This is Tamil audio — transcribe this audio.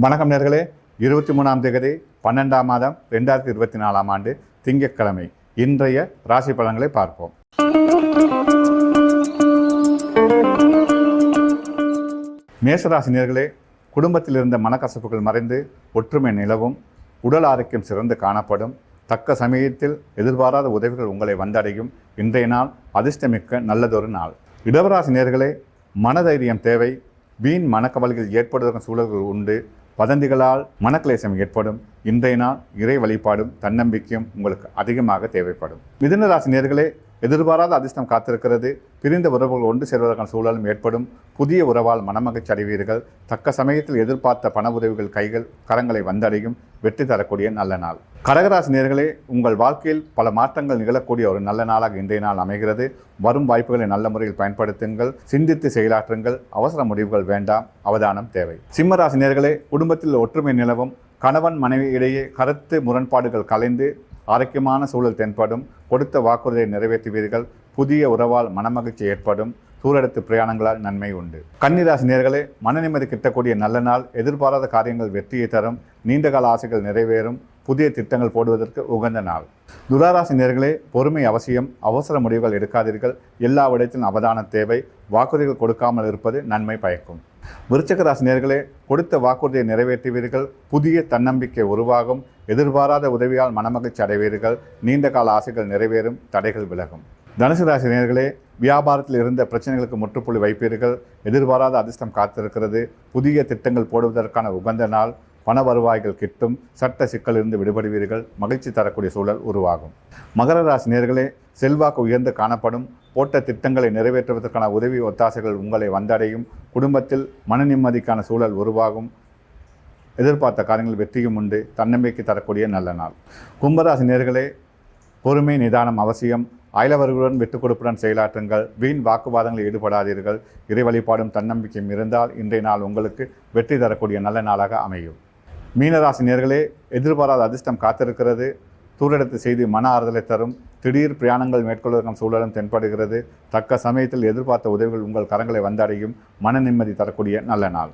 வணக்கம் நேர்களே. இருபத்தி மூணாம் தேதி பன்னெண்டாம் மாதம் ரெண்டாயிரத்தி இருபத்தி நாலாம் ஆண்டு திங்கட்கிழமை. இன்றைய ராசி பலன்களை பார்ப்போம். மேசராசி நேர்களே குடும்பத்தில் இருந்த மனக்கசப்புகள் மறைந்து ஒற்றுமை நிலவும் உடல் ஆரோக்கியம் சிறந்து காணப்படும் தக்க சமயத்தில் எதிர்பாராத உதவிகள் உங்களை வந்தடையும். இன்றைய நாள் அதிர்ஷ்டமிக்க நல்லதொரு நாள். இடவராசி நேர்களே மனதைரியம் தேவை. வீண் மனக்கவலைகள் ஏற்படுவதற்கான சூழல்கள் உண்டு. வதந்திகளால் மனக்லேசம் ஏற்படும். இன்றைய நாள் இறை வழிபாடும் தன்னம்பிக்கையும் உங்களுக்கு அதிகமாக தேவைப்படும். மிதுன ராசினியர்களே நேர்களே எதிர்பாராத அதிர்ஷ்டம் காத்திருக்கிறது. பிரிந்த உறவுகள் ஒன்று சேர்வதற்கான சூழலும் ஏற்படும். புதிய உறவால் மனமகிழ்ச்சி அடைவீர்கள். தக்க சமயத்தில் எதிர்பார்த்த பண உதவிகள் கைகள் கரங்களை வந்தடையும். வெற்றி தரக்கூடிய நல்ல நாள். கடகராசி நேர்களே உங்கள் வாழ்க்கையில் பல மாற்றங்கள் நிகழக்கூடிய ஒரு நல்ல நாளாக இன்றைய நாள் அமைகிறது. வரும் வாய்ப்புகளை நல்ல முறையில் பயன்படுத்துங்கள். சிந்தித்து செயலாற்றுங்கள். அவசர முடிவுகள் வேண்டாம். அவதானம் தேவை. சிம்மராசி நேர்களே குடும்பத்தில் ஒற்றுமை நிலவும். கணவன் மனைவி இடையே கருத்து முரண்பாடுகள் கலைந்து ஆரோக்கியமான சூழல் தென்படும். கொடுத்த வாக்குறுதியை நிறைவேற்றுவீர்கள். புதிய உறவால் மனமகிழ்ச்சி ஏற்படும். தூரெடுத்து பிரயாணங்களால் நன்மை உண்டு. கன்னிராசி நேர்களே மன நிம்மதி கிட்டக்கூடிய நல்ல நாள். எதிர்பாராத காரியங்கள் வெற்றியை தரும். நீண்டகால ஆசைகள் நிறைவேறும். புதிய திட்டங்கள் போடுவதற்கு உகந்த நாள். துராராசி நேர்களே பொறுமை அவசியம் அவசர முடிவுகள் எடுக்காதீர்கள். எல்லா விடத்திலும் அவதான தேவை. வாக்குறுதிகள் கொடுக்காமல் இருப்பது நன்மை பயக்கும். விருச்சக ராசி நேர்களே கொடுத்த வாக்குறுதியை நிறைவேற்றுவீர்கள். புதிய தன்னம்பிக்கை உருவாகும். எதிர்பாராத உதவியால் மனமகிழ்ச்சி அடைவீர்கள். நீண்ட கால ஆசைகள் நிறைவேறும். தடைகள் விலகும். தனுசு ராசி நேர்களே வியாபாரத்தில் இருந்த பிரச்சனைகளுக்கு முற்றுப்புள்ளி வைப்பீர்கள். எதிர்பாராத அதிர்ஷ்டம் காத்திருக்கிறது. புதிய திட்டங்கள் போடுவதற்கான உகந்த நாள். பண வருவாய்கள் கிட்டும் சட்ட சிக்கலிருந்து விடுபடுவீர்கள். மகிழ்ச்சி தரக்கூடிய சூழல் உருவாகும். மகர ராசி நேர்களே செல்வாக்கு உயர்ந்து காணப்படும். போட்ட திட்டங்களை நிறைவேற்றுவதற்கான உதவி ஒத்தாசைகள் உங்களை வந்தடையும். குடும்பத்தில் மன நிம்மதிக்கான சூழல் உருவாகும். எதிர்பார்த்த காரியங்கள் வெற்றியும் உண்டு. தன்னம்பிக்கை தரக்கூடிய நல்ல நாள். கும்பராசி நேர்களே பொறுமை நிதானம் அவசியம். அயலவர்களுடன் விட்டுக் கொடுப்புடன் செயலாற்றுங்கள். வீண் வாக்குவாதங்களில் ஈடுபடாதீர்கள். இறை வழிபாடும் தன்னம்பிக்கையும் இருந்தால் இன்றைய நாள் உங்களுக்கு வெற்றி தரக்கூடிய நல்ல நாளாக அமையும். மீனராசி நேர்களே எதிர்பாராத அதிர்ஷ்டம் காத்திருக்கிறது. தூரடத்து செய்து மன ஆறுதலை தரும். திடீர் பிரயாணங்கள் மேற்கொள்வதற்கான சூழலும் தென்படுகிறது. தக்க சமயத்தில் எதிர்பார்த்த உதவிகள் உங்கள் கரங்களை வந்தடையும். மன நிம்மதி தரக்கூடிய நல்ல நாள்.